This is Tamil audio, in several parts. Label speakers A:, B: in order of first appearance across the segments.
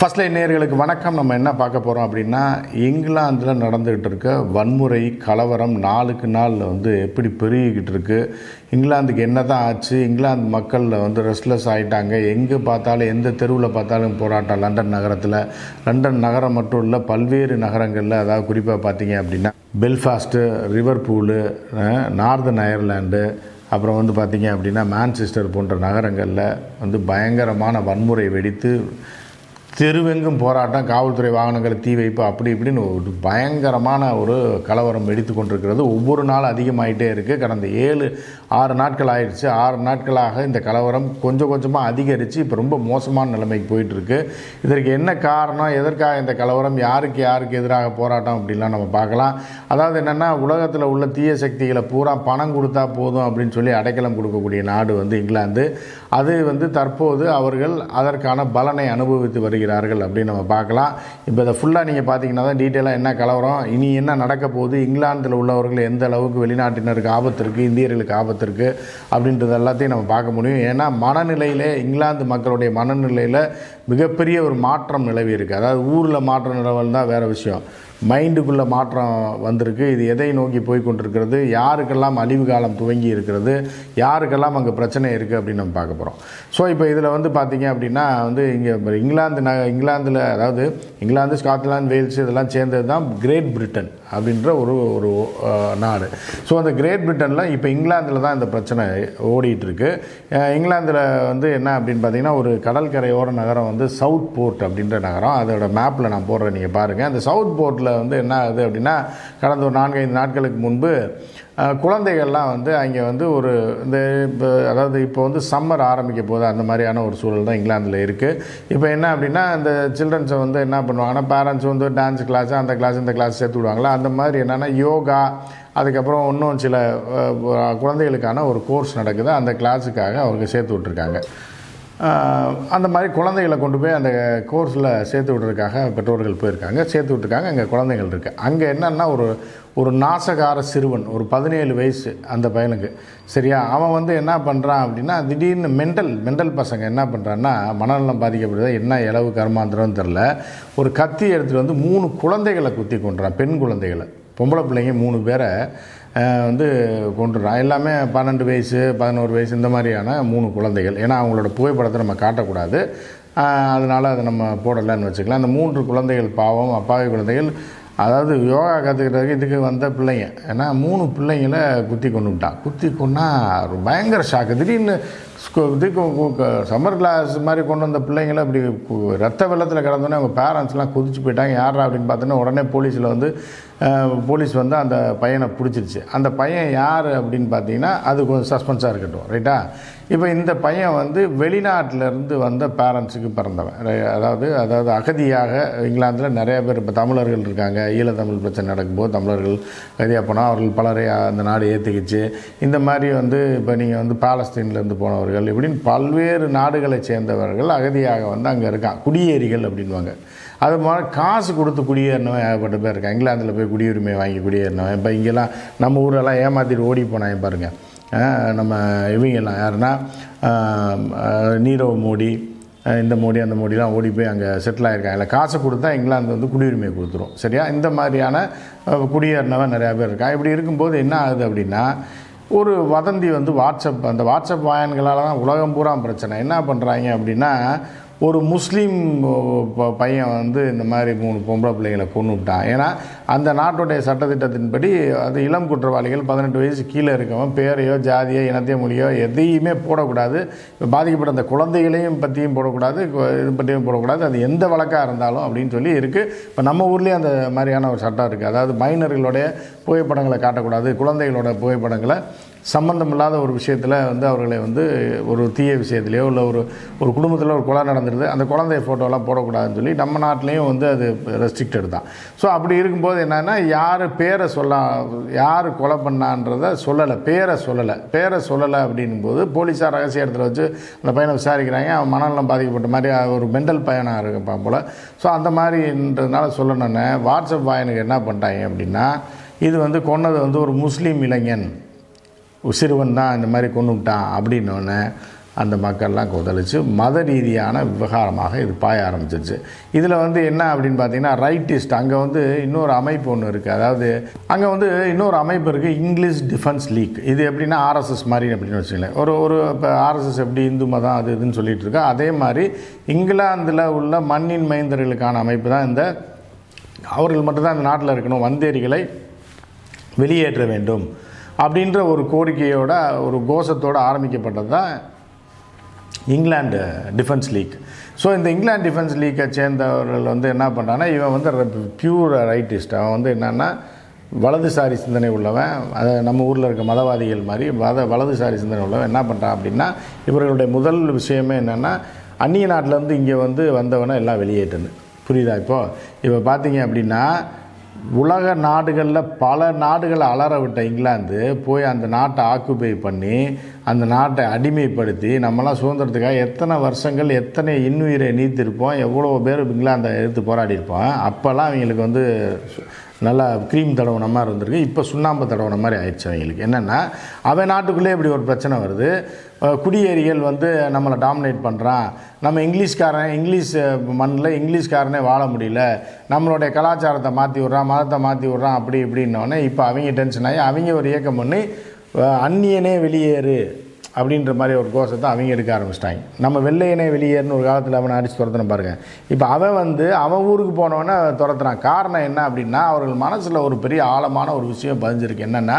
A: ஃபர்ஸ்ட் லைன் நேர்களுக்கு வணக்கம். நம்ம என்ன பார்க்க போகிறோம் அப்படின்னா இங்கிலாந்தில் நடந்துக்கிட்டு இருக்க வன்முறை கலவரம் நாளுக்கு நாள் வந்து எப்படி பெருகிக்கிட்டு இருக்குது இங்கிலாந்துக்கு என்ன தான் ஆச்சு? இங்கிலாந்து மக்களில் வந்து ரெஸ்ட்லெஸ் ஆகிட்டாங்க எங்கே பார்த்தாலும் எந்த தெருவில் பார்த்தாலும் போராட்டம். லண்டன் நகரத்தில். லண்டன் நகரம் மட்டும் இல்லை பல்வேறு நகரங்களில் அதாவது குறிப்பாக பார்த்தீங்க அப்படின்னா பெல்ஃபாஸ்ட்டு ரிவர்பூலு நார்தன் அயர்லாண்டு அப்புறம் வந்து பார்த்திங்க அப்படின்னா மான்செஸ்டர் போன்ற நகரங்களில் வந்து பயங்கரமான வன்முறை வெடித்து தெருவெங்கும் போராட்டம் காவல்துறை வாகனங்களை தீ வைப்பு அப்படி இப்படின்னு ஒரு பயங்கரமான ஒரு கலவரம் வெடித்து கொண்டிருக்கிறது. ஒவ்வொரு நாள் அதிகமாயிட்டே இருக்குது கடந்த ஏழு ஆறு நாட்கள் ஆயிடுச்சு. ஆறு நாட்களாக இந்த கலவரம் கொஞ்சம் கொஞ்சமாக அதிகரித்து இப்போ ரொம்ப மோசமான நிலைமைக்கு போயிட்டுருக்கு. இதற்கு என்ன காரணம்? எதற்காக இந்த கலவரம்? யாருக்கு யாருக்கு எதிராக போராட்டம் அப்படின்லாம் நம்ம பார்க்கலாம். அதாவது என்னென்னா உலகத்தில் உள்ள தீய சக்திகளை பூரா பணம் கொடுத்தா போதும் அப்படின்னு சொல்லி அடைக்கலம் கொடுக்கக்கூடிய நாடு வந்து இங்கிலாந்து. அது வந்து தற்போது அவர்கள் அதற்கான பலனை அனுபவித்து வருகிறார்கள் அப்படின்னு நம்ம பார்க்கலாம். இப்போ இதை ஃபுல்லாக நீங்கள் பார்த்தீங்கன்னா தான் டீட்டெயிலாக என்ன கலவரம் இனி என்ன நடக்க போகுது இங்கிலாந்தில் உள்ளவர்கள் எந்த அளவுக்கு வெளிநாட்டினருக்கு ஆபத்து இருக்குது இந்தியர்களுக்கு ஆபத்து இருக்குது அப்படின்றது எல்லாத்தையும் நம்ம பார்க்க முடியும். ஏன்னா மனநிலையில் இங்கிலாந்து மக்களுடைய மனநிலையில் மிகப்பெரிய ஒரு மாற்றம் நிலவி இருக்குது அதாவது ஊரில் மாற்றம் நிலவல் தான் வேறு விஷயம். மைண்டுக்குள்ளே மாற்றம் வந்திருக்கு. இது எதை நோக்கி போய் கொண்டிருக்கிறது? யாருக்கெல்லாம் அழிவு காலம் துவங்கி இருக்கிறது? யாருக்கெல்லாம் அங்கே பிரச்சனை இருக்குது அப்படின்னு நம்ம பார்க்க போகிறோம் ஸோ இப்போ இதில் வந்து பார்த்திங்க அப்படின்னா வந்து இங்கே இங்கிலாந்து ந இங்கிலாந்தில் அதாவது இங்கிலாந்து ஸ்காட்லாந்து வேல்ஸ் இதெல்லாம் சேர்ந்தது தான் கிரேட் பிரிட்டன் அப்படின்ற ஒரு ஒரு நாடு. ஸோ அந்த கிரேட் பிரிட்டனில் இப்போ இங்கிலாந்தில் தான் இந்த பிரச்சனை ஓடிட்டுருக்கு இங்கிலாந்தில் வந்து என்ன அப்படின்னு பார்த்தீங்கன்னா ஒரு கடற்கரையோர நகரம் வந்து வந்து சவுத் போர்ட் அப்படின்ற நகரம். அதோட மேப்பில் நான் போடுறேன் நீங்கள் பாருங்கள் அந்த சவுத் போர்ட்டில் வந்து என்ன ஆகுது அப்படின்னா கடந்த ஒரு நான்கைந்து நாட்களுக்கு முன்பு குழந்தைகள்லாம் வந்து அங்கே வந்து ஒரு இந்த இப்போ அதாவது இப்போ வந்து சம்மர் ஆரம்பிக்க போது அந்த மாதிரியான ஒரு சூழல் தான் இங்கிலாந்தில் இருக்குது இப்போ என்ன அப்படின்னா அந்த சில்ட்ரன்ஸை வந்து என்ன பண்ணுவாங்கன்னா பேரண்ட்ஸ் வந்து டான்ஸ் கிளாஸ் அந்த கிளாஸ் இந்த கிளாஸ் சேர்த்து விடுவாங்களா? அந்த மாதிரி என்னென்னா யோகா அதுக்கப்புறம் இன்னும் சில குழந்தைகளுக்கான ஒரு கோர்ஸ் நடக்குது. அந்த கிளாஸுக்காக அவங்க சேர்த்து விட்ருக்காங்க அந்த மாதிரி குழந்தைகளை கொண்டு போய் அந்த கோர்ஸில் சேர்த்து விடுறதுக்காக பெற்றோர்கள் போயிருக்காங்க. சேர்த்து விட்டுருக்காங்க அங்கே குழந்தைகள் இருக்குது அங்கே என்னென்னா ஒரு ஒரு நாசகார சிறுவன் ஒரு பதினேழு வயசு அந்த பையனுக்கு. சரியா? அவன் வந்து என்ன பண்ணுறான் அப்படின்னா திடீர்னு மெண்டல் மெண்டல் பசங்க என்ன பண்ணுறான்னா மனநலம் பாதிக்கப்படுதா என்ன இளவு கர்மாந்திரம்னு தெரில ஒரு கத்தி எடுத்துகிட்டு வந்து மூணு குழந்தைகளை குத்தி கொண்டுறான் பெண் குழந்தைகளை. பொம்பளை பிள்ளைங்க மூணு பேரை வந்து கொண்டுறான் எல்லாமே பன்னெண்டு வயசு பதினோரு வயசு இந்த மாதிரியான மூணு குழந்தைகள். ஏன்னா அவங்களோட புகைப்படத்தை நம்ம காட்டக்கூடாது. அதனால் அதை நம்ம போடலைன்னு வச்சுக்கலாம். அந்த மூன்று குழந்தைகள் பாவம் அப்பாவி குழந்தைகள் அதாவது யோகா கற்றுக்கிறதுக்கு இதுக்கு வந்த பிள்ளைங்க. ஏன்னா மூணு பிள்ளைங்கள குத்தி கொண்டுட்டான் குத்தி கொண்டா பயங்கர ஷாக்கு திடீர்னு ஸ்கூ- இதுக்கு சம்மர் கிளாஸ் மாதிரி கொண்டு வந்த பிள்ளைங்கள அப்படி ரத்த வெள்ளத்தில் கிடந்தோன்னே அவங்க பேரண்ட்ஸ்லாம் குதிச்சு போயிட்டாங்க. யாரா அப்படின்னு பார்த்தோன்னா உடனே போலீஸில் வந்து போலீஸ் வந்து அந்த பையனை பிடிச்சிருச்சு. அந்த பையன் யார் அப்படின்னு பார்த்தீங்கன்னா அது கொஞ்சம் சஸ்பென்ஸாக இருக்கட்டும் ரைட்டா இப்போ இந்த பையன் வந்து வெளிநாட்டிலேருந்து வந்த பேரண்ட்ஸுக்கு பிறந்தவன். ரை- அதாவது அதாவது அகதியாக இங்கிலாந்தில் நிறைய பேர் இப்போ தமிழர்கள் இருக்காங்க. ஈழத்தமிழ் பிரச்சனை நடக்கும்போது தமிழர்கள் அகதியாக போனால் அவர்கள் பலரை அந்த நாடு ஏற்றுக்கிச்சு இந்த மாதிரி வந்து இப்போ நீங்கள் வந்து பாலஸ்தீன்லேருந்து போனவர்கள் இப்படின்னு பல்வேறு நாடுகளை சேர்ந்தவர்கள் அகதியாக வந்து அங்கே இருக்கான் குடியேறிகள் அப்படின்வாங்க அது மாதிரி காசு கொடுத்து குடியேறினவன் ஏகப்பட்ட பேர் இருக்கான் இங்கிலாந்தில் போய் குடியுரிமை வாங்கி குடியேறினவன். இப்போ இங்கெல்லாம் நம்ம ஊரெல்லாம் ஏமாற்றிட்டு ஓடி போனாங்க பாருங்கள் நம்ம இவங்கெல்லாம் யாருன்னா நீரவ் மோடி இந்த மோடி அந்த மோடிலாம் ஓடி போய் அங்கே செட்டில் ஆகிருக்காங்க இல்லை காசை கொடுத்தா இங்கிலாந்து வந்து குடியுரிமை கொடுத்துரும். சரியா? இந்த மாதிரியான குடியேறினவன் நிறையா பேர் இருக்கான் இப்படி இருக்கும்போது என்ன ஆகுது அப்படின்னா ஒரு வதந்தி வந்து வாட்ஸ்அப் அந்த வாட்ஸ்அப் வாயன்களால் தான் உலகம் பூரா பிரச்சனை. என்ன பண்ணுறாங்க அப்படின்னா ஒரு முஸ்லீம் ப- பையன் வந்து இந்த மாதிரி மூணு பொம்பளை பிள்ளைங்களை கொண்டு விட்டான். ஏன்னா அந்த நாட்டுடைய சட்டத்திட்டத்தின்படி அது இளம் குற்றவாளிகள் பதினெட்டு வயசு கீழே இருக்கவன் பேரையோ ஜாதியோ இனத்தையோ மொழியோ எதையுமே போடக்கூடாது. இப்போ பாதிக்கப்பட்ட அந்த குழந்தைகளையும் பற்றியும் போடக்கூடாது இது பற்றியும் போடக்கூடாது. அது எந்த வழக்காக இருந்தாலும் அப்படின்னு சொல்லி இருக்குது இப்போ நம்ம ஊர்லேயே அந்த மாதிரியான ஒரு சட்டம் இருக்குது அதாவது மைனர்களுடைய புகைப்படங்களை காட்டக்கூடாது குழந்தைகளோட புகைப்படங்களை. சம்பந்தமில்லாத ஒரு விஷயத்தில் வந்து அவர்களை வந்து ஒரு தீய விஷயத்துலையோ இல்லை ஒரு ஒரு குடும்பத்தில் ஒரு கொலை நடந்துருது அந்த குழந்தைய ஃபோட்டோலாம் போடக்கூடாதுன்னு சொல்லி நம்ம நாட்டிலையும் வந்து அது ரெஸ்ட்ரிக்டட் தான். ஸோ அப்படி இருக்கும்போது என்னென்னா யார் பேரை சொல்ல யார் கொலை பண்ணான்றதை சொல்லலை பேரை சொல்லலை பேரை சொல்லலை அப்படின்னும் போது போலீஸார் ரகசிய இடத்துல வச்சு அந்த பையனை விசாரிக்கிறாங்க அவன் மனநலம் பாதிக்கப்பட்ட மாதிரி ஒரு மெண்டல் பையனாக இருப்பான் போல். ஸோ அந்த மாதிரின்றதுனால சொல்லணுன்னே வாட்ஸ்அப் வாயனுக்கு என்ன பண்ணிட்டாங்க அப்படின்னா இது வந்து கொன்னது வந்து ஒரு முஸ்லீம் இளைஞன். சிறுவன் தான் இந்த மாதிரி கொண்டுட்டான் அப்படின்னோடனே அந்த மக்கள்லாம் கொந்தளிச்சு மத ரீதியான விவகாரமாக இது பாய ஆரம்பிச்சிருச்சு. இதில் வந்து என்ன அப்படின்னு பார்த்தீங்கன்னா ரைட்டிஸ்ட் அங்கே வந்து இன்னொரு அமைப்பு ஒன்று இருக்குது அதாவது அங்கே வந்து இன்னொரு அமைப்பு இருக்குது இங்கிலீஷ் டிஃபென்ஸ் லீக் இது எப்படின்னா ஆர்எஸ்எஸ் மாதிரி அப்படின்னு வச்சுக்கலேன் ஒரு ஒரு இப்போ ஆர்எஸ்எஸ் எப்படி இந்து மதம் அது இதுன்னு சொல்லிட்டு இருக்கா அதே மாதிரி இங்கிலாந்தில் உள்ள மண்ணின் மைந்தர்களுக்கான அமைப்பு தான் இந்த அவர்கள் மட்டும்தான் இந்த நாட்டில் இருக்கணும் வந்தேரிகளை வெளியேற்ற வேண்டும். அப்படின்ற ஒரு கோரிக்கையோட ஒரு கோஷத்தோடு ஆரம்பிக்கப்பட்டது தான் இங்கிலாந்து டிஃபென்ஸ் லீக் ஸோ இந்த இங்கிலாந்து டிஃபென்ஸ் லீக்கை சேர்ந்தவர்கள் வந்து என்ன பண்ணான்னா இவன் வந்து பியூர் ரைட்டிஸ்ட் அவன் வந்து என்னென்னா வலதுசாரி சிந்தனை உள்ளவன். அதை நம்ம ஊரில் இருக்க மதவாதிகள் மாதிரி வத வலதுசாரி சிந்தனை உள்ளவன் என்ன பண்ணுறான் அப்படின்னா இவர்களுடைய முதல் விஷயமே என்னென்னா அந்நிய நாட்டிலேருந்து இங்கே வந்து வந்தவனை எல்லாம் வெளியேற்றுன்னு புரியுதா இப்போது இப்போ பார்த்தீங்க அப்படின்னா உலக நாடுகளில் பல நாடுகளை அலற விட்ட இங்கிலாந்து போய் அந்த நாட்டை ஆக்குபை பண்ணி அந்த நாட்டை அடிமைப்படுத்தி நம்மலாம் சுதந்திரத்துக்காக எத்தனை வருஷங்கள் எத்தனை இன்னுயிரை நீத்திருப்போம் எவ்வளோ பேர் இங்கிலாந்தை எடுத்து போராடியிருப்போம். அப்போல்லாம் அவங்களுக்கு வந்து சு- நல்லா க்ரீம் தடவுன மாதிரி இருந்திருக்கு. இப்போ சுண்ணாம்பு தடவுன மாதிரி ஆயிடுச்சு அவங்களுக்கு. என்னென்னா அவன் நாட்டுக்குள்ளே இப்படி ஒரு பிரச்சனை வருது. குடியேறிகள் வந்து நம்மளை டாமினேட் பண்ணுறான் நம்ம இங்கிலீஷ்காரன் இங்கிலீஷ் மண்ணில் இங்கிலீஷ்காரனே வாழ முடியல. நம்மளுடைய கலாச்சாரத்தை மாற்றி விட்றான் மதத்தை மாற்றி விட்றான் அப்படி இப்படின்னோடனே இப்போ அவங்க டென்ஷன் ஆகி அவங்க ஒரு இயக்கம் பண்ணி அந்நியனே வெளியேறு அப்படின்ற மாதிரி ஒரு கோஷத்தை அவங்க எடுக்க ஆரம்பிச்சிட்டாங்க. நம்ம வெள்ளையனே வெளியேறுன்னு ஒரு காலத்தில் அவனை அடித்து துரத்துன பாருங்க. இப்போ அவன் வந்து அவன் ஊருக்கு போனவனே துரத்துறான். காரணம் என்ன அப்படின்னா அவர்கள் மனசில் ஒரு பெரிய ஆழமான ஒரு விஷயம் பதிஞ்சிருக்கு. என்னென்னா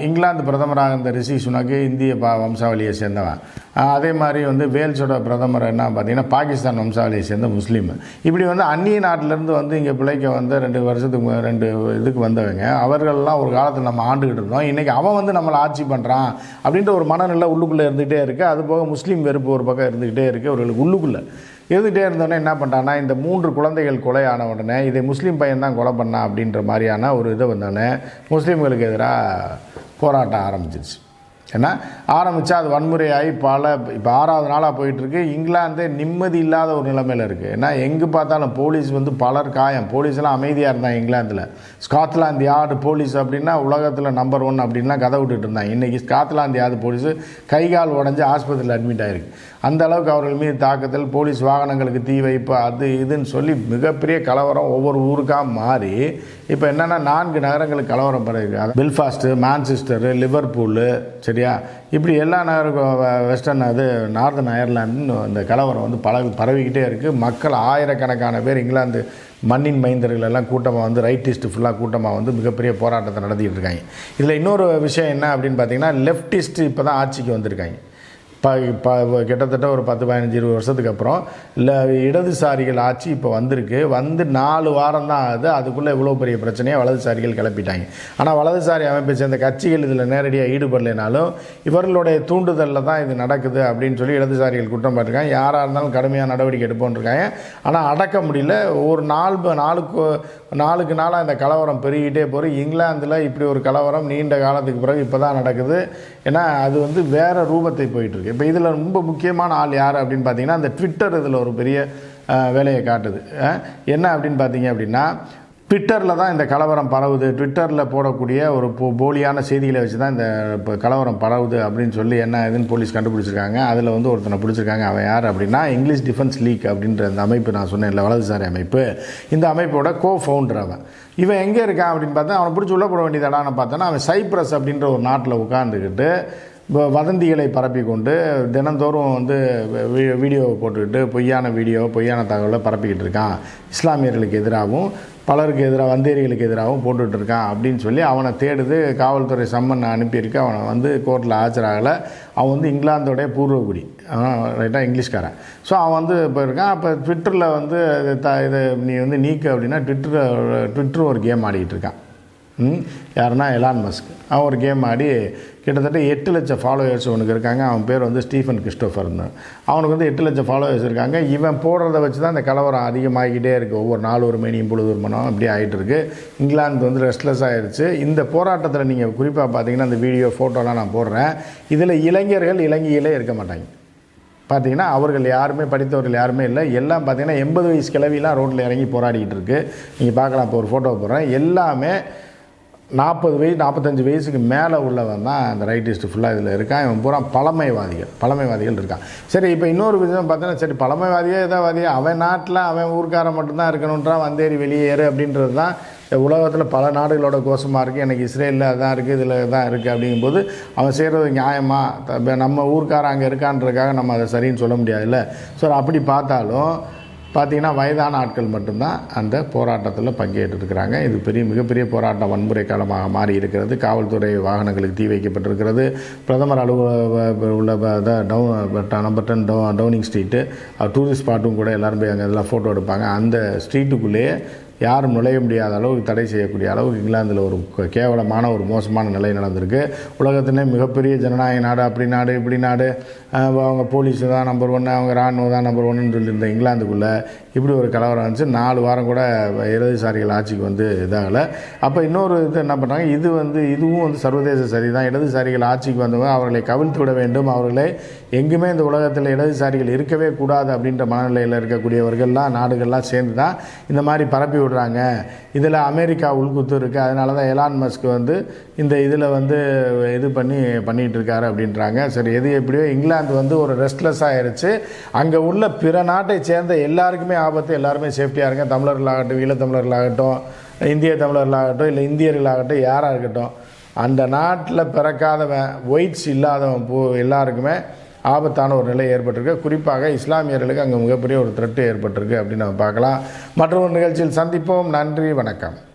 A: இங்கிலாந்து பிரதமராக இருந்த ரிஷி சுனக்கு இந்திய பா வம்சாவளியை சேர்ந்தவன். அதே மாதிரி வந்து வேல்ஸோட பிரதமர் என்ன பார்த்தீங்கன்னா பாகிஸ்தான் வம்சாவளியை சேர்ந்த முஸ்லீம். இப்படி வந்து அந்நிய நாட்டிலேருந்து வந்து இங்கே பிழைக்க வந்து ரெண்டு வருஷத்துக்கு மு- ரெண்டு இதுக்கு வந்தவங்க. அவர்கள்லாம் ஒரு காலத்தில் நம்ம ஆண்டுகிட்டு இருந்தோம். இன்றைக்கி அவன் வந்து நம்மளை ஆட்சி பண்ணுறான் அப்படின்ற ஒரு மனநிலை உள்ளுக்குள்ளே இருந்துகிட்டே இருக்குது அது போக முஸ்லீம் வெறுப்பு ஒரு பக்கம் இருந்துக்கிட்டே இருக்குது அவர்களுக்கு உள்ளுக்குள்ளே. இருந்துகிட்டே இருந்தோடனே என்ன பண்ணுறான்னா இந்த மூன்று குழந்தைகள் கொலை ஆன உடனே இதை முஸ்லீம் பையன் தான் கொலை பண்ணான் அப்படின்ற மாதிரியான ஒரு இது வந்தோடனே முஸ்லீம்களுக்கு எதிராக போராட்டம் ஆரம்பிச்சிருச்சு. ஏன்னா ஆரம்பித்தா அது வன்முறையாகி பல இப்போ ஆறாவது நாளாக போயிட்டுருக்கு. இங்கிலாந்து நிம்மதி இல்லாத ஒரு நிலைமையில் இருக்குது ஏன்னா எங்கே பார்த்தாலும் போலீஸ் வந்து பலர் காயம். போலீஸ்லாம் அமைதியாக இருந்தாங்க இங்கிலாந்தில். ஸ்காட்லாந்து யார்டு போலீஸ் அப்படின்னா உலகத்தில் நம்பர் ஒன் அப்படின்லாம் கதை விட்டுட்டு இருந்தாங்க. இன்றைக்கி ஸ்காட்லாந்து யார்டு போலீஸு கை கால் உடஞ்சி ஆஸ்பத்திரியில் அட்மிட் ஆயிருக்கு. அந்த அளவுக்கு அவர்கள் மீது தாக்குதல் போலீஸ் வாகனங்களுக்கு தீ வைப்பு அது இதுன்னு சொல்லி மிகப்பெரிய கலவரம் ஒவ்வொரு ஊருக்காக மாறி இப்போ என்னென்னா நான்கு நகரங்களுக்கு கலவரம் பிறகு. பில்ஃபாஸ்ட்டு மான்செஸ்டரு லிவர்பூலு சரியா? இப்படி எல்லா நகருக்கும் வெஸ்டர்ன் அது நார்தன் அயர்லாந்துன்னு அந்த கலவரம் வந்து பல பரவிக்கிட்டே இருக்குது மக்கள் ஆயிரக்கணக்கான பேர் இங்கிலாந்து மண்ணின் மைந்தர்கள் எல்லாம் கூட்டமாக வந்து ரைட்டிஸ்ட் ஃபுல்லாக கூட்டமாக வந்து மிகப்பெரிய போராட்டத்தை நடத்திட்டு இருக்காங்க. இதில் இன்னொரு விஷயம் என்ன அப்படின்னு பார்த்தீங்கன்னா லெஃப்டிஸ்ட் இப்போ தான் ஆட்சிக்கு வந்திருக்காங்க. ப ப கிட்டத்தட்ட ஒரு பத்து பதினஞ்சு இருபது வருஷத்துக்கு அப்புறம் இல்லை இடதுசாரிகள் ஆட்சி இப்போ வந்திருக்கு. வந்து நாலு வாரம் தான் ஆகுது. அதுக்குள்ளே இவ்வளோ பெரிய பிரச்சனையை வலதுசாரிகள் கிளப்பிட்டாங்க. ஆனால் வலதுசாரி அமைப்பை சேர்ந்த கட்சிகள் இதில் நேரடியாக ஈடுபடலைனாலும் இவர்களுடைய தூண்டுதலில் தான் இது நடக்குது அப்படின்னு சொல்லி இடதுசாரிகள் குற்றம் பண்ணிருக்காங்க யாராக இருந்தாலும் கடுமையாக நடவடிக்கை எடுப்போன்ருக்காங்க ஆனால் அடக்க முடியல. ஒரு நாள் நாளுக்கு நாளுக்கு நாளாக இந்த கலவரம் பெருகிட்டே போகிற இங்கிலாந்தில் இப்படி ஒரு கலவரம் நீண்ட காலத்துக்கு பிறகு இப்போ தான் நடக்குது. ஏன்னா அது வந்து வேறு ரூபத்தை போயிட்டுருக்கு இப்போ இதில் ரொம்ப முக்கியமான ஆள் யார் அப்படின்னு பார்த்தீங்கன்னா அந்த ட்விட்டர் இதில் ஒரு பெரிய வேலையை காட்டுது. என்ன அப்படின்னு பார்த்தீங்க அப்படின்னா ட்விட்டரில் தான் இந்த கலவரம் பரவுது. ட்விட்டரில் போடக்கூடிய ஒரு போ போலியான செய்திகளை வச்சு தான் இந்த இப்போ கலவரம் பரவுது அப்படின்னு சொல்லி என்ன இதுன்னு போலீஸ் கண்டுபிடிச்சிருக்காங்க. அதில் வந்து ஒருத்தனை பிடிச்சிருக்காங்க. அவன் யார் அப்படின்னா இங்கிலீஷ் டிஃபென்ஸ் லீக் அப்படின்ற அந்த அமைப்பு நான் சொன்னேன் இல்லை வலதுசாரி அமைப்பு. இந்த அமைப்போட கோ ஃபவுண்டர் அவன். இவன் எங்கே இருக்கான் அப்படின்னு பார்த்தா அவனை பிடிச்சி உள்ளே போட வேண்டியதாடான்னு பார்த்தோன்னா அவன் சைப்ரஸ் அப்படின்ற ஒரு நாட்டில் உட்காந்துக்கிட்டு வதந்திகளை பரப்பி கொண்டு தினந்தோறும் வந்து வீடியோவை போட்டுக்கிட்டு பொய்யான வீடியோ பொய்யான தகவலை பரப்பிக்கிட்டு இருக்கான். இஸ்லாமியர்களுக்கு எதிராகவும் பலருக்கு எதிராக வந்தேரிகளுக்கு எதிராகவும் போட்டுட்டு இருக்கான் அப்படின்னு சொல்லி அவனை தேடுது. காவல்துறை சம்மன் அனுப்பியிருக்கு. அவனை வந்து கோர்ட்டில் ஆஜராகலை. அவன் வந்து இங்கிலாந்தோடைய பூர்வகுடி. ரைட்டாக இங்கிலீஷ்காரன். ஸோ அவன் வந்து இப்போ இருக்கான். அப்போ ட்விட்டரில் வந்து த இது நீ வந்து நீக்கு அப்படின்னா ட்விட்டர் ட்விட்டர் ஒரு கேம் ஆடிக்கிட்டு இருக்கான். யாருன்னா எலான் மஸ்க். அவன் ஒரு கேம் ஆடி கிட்டத்தட்ட எட்டு லட்சம் ஃபாலோவர்ஸ் உனக்கு இருக்காங்க. அவன் பேர் வந்து ஸ்டீஃபன் கிறிஸ்டோஃபர்னு அவனுக்கு வந்து எட்டு லட்சம் ஃபாலோவர்ஸ் இருக்காங்க. இவன் போடுறத வச்சு தான் இந்த கலவரம் அதிகமாகிக்கிட்டே இருக்குது ஒவ்வொரு நாலு ஒரு மணியும் பொழுது ஒரு மனம் அப்படி ஆகிட்டு இருக்கு. இங்கிலாந்து வந்து ரெஸ்ட்லெஸ் ஆகிடுச்சு இந்த போராட்டத்தில் நீங்கள் குறிப்பாக பார்த்தீங்கன்னா அந்த வீடியோ ஃபோட்டோலாம் நான் போடுறேன். இதில் இளைஞர்கள் இலங்கையிலே இருக்க மாட்டாங்க. பார்த்தீங்கன்னா அவர்கள் யாருமே படித்தவர்கள் யாருமே இல்லை. எல்லாம் பார்த்தீங்கன்னா எண்பது வயசு கிளவிலாம் ரோட்டில் இறங்கி போராடிக்கிட்டு இருக்குது நீங்கள் பார்க்கலாம் இப்போ ஒரு ஃபோட்டோ போடுறேன். எல்லாமே நாற்பது வயசு நாற்பத்தஞ்சு வயசுக்கு மேலே உள்ளவன் தான் அந்த ரைட்டிஸ்ட்டு ஃபுல்லாக இதில் இருக்கான். இவன் பூரா பழமைவாதிகள் பழமைவாதிகள் இருக்கான். சரி இப்போ இன்னொரு விஷயம் பார்த்தோன்னா சரி பழமைவாதியோ எதாவாதியோ அவன் நாட்டில் அவன் ஊர்க்காரன் மட்டும்தான் இருக்கணுன்றான் வந்தேறி வெளியேறு அப்படின்றது தான் உலகத்தில் பல நாடுகளோட கோஷமாக இருக்குது எனக்கு இஸ்ரேலில் அதான் இருக்குது இதில் தான் இருக்குது அப்படிங்கும்போது அவன் செய்கிறது நியாயமாக நம்ம ஊர்க்காரன் அங்கே இருக்கான்றதுக்காக நம்ம அதை சரின்னு சொல்ல முடியாதுல்ல. ஸோ அப்படி பார்த்தாலும் பார்த்திங்கன்னா வயதான ஆட்கள் மட்டும்தான் அந்த போராட்டத்தில் பங்கேற்றிருக்கிறாங்க. இது பெரிய மிகப்பெரிய போராட்டம் வன்முறை காலமாக மாறி இருக்கிறது. காவல்துறை வாகனங்களுக்கு தீ வைக்கப்பட்டிருக்கிறது. பிரதமர் அலுவலக உள்ள டவுன் நம்பர் டென் டவு டவுனிங் ஸ்ட்ரீட்டு டூரிஸ்ட் ஸ்பாட்டும் கூட எல்லோரும் போய் அங்கே இதெல்லாம் ஃபோட்டோ எடுப்பாங்க. அந்த ஸ்ட்ரீட்டுக்குள்ளேயே யாரும் நுழைய முடியாத அளவுக்கு தடை செய்யக்கூடிய அளவுக்கு இங்கிலாந்தில் ஒரு கேவலமான ஒரு மோசமான நிலை நடந்திருக்கு. உலகத்திலே மிகப்பெரிய ஜனநாயக நாடு அப்படி நாடு இப்படி நாடு. அவங்க போலீஸ் தான் நம்பர் ஒன்று அவங்க இராணுவம் தான் நம்பர் ஒன்றுன்னு சொல்லியிருந்த இங்கிலாந்துக்குள்ளே இப்படி ஒரு கலவரம் வந்துச்சு நாலு வாரம் கூட இடதுசாரிகள் ஆட்சிக்கு வந்து இதாகலை. அப்போ இன்னொரு இது என்ன பண்ணுறாங்க இது வந்து இதுவும் வந்து சர்வதேச சரி தான் இடதுசாரிகள் ஆட்சிக்கு வந்தவங்க அவர்களை கவிழ்த்து விட வேண்டும். அவர்களை எங்குமே இந்த உலகத்தில் இடதுசாரிகள் இருக்கவே கூடாது அப்படின்ற மனநிலையில் இருக்கக்கூடியவர்கள்லாம் நாடுகள்லாம் சேர்ந்து தான் இந்த மாதிரி பரப்பி விடுறாங்க. இதில் அமெரிக்கா உள்குத்து இருக்குது அதனால தான் எலான் மஸ்க் வந்து இந்த இதில் வந்து இது பண்ணி பண்ணிகிட்டு இருக்காரு அப்படின்றாங்க. சரி எது எப்படியோ இங்கிலாந்து வந்து ஒரு ரெஸ்ட்லெஸ் ஆயிடுச்சு அங்கே உள்ள பிற நாட்டை சேர்ந்த எல்லாருக்குமே ஆபத்து. எல்லாருமே சேஃப்டியாக இருங்க. தமிழர்களாகட்டும் ஈழத்தமிழர்களாகட்டும் இந்திய தமிழர்களாகட்டும் இல்லை இந்தியர்களாகட்டும் யாராக இருக்கட்டும். அந்த நாட்டில் பிறக்காதவன் ஒயிட்ஸ் இல்லாதவன் போ எல்லாருக்குமே ஆபத்தான ஒரு நிலை ஏற்பட்டிருக்கு. குறிப்பாக இஸ்லாமியர்களுக்கு அங்கே மிகப்பெரிய ஒரு த்ரெட்டு ஏற்பட்டிருக்கு அப்படின்னு நம்ம பார்க்கலாம். மற்றொரு நிகழ்ச்சியில் சந்திப்போம். நன்றி. வணக்கம்.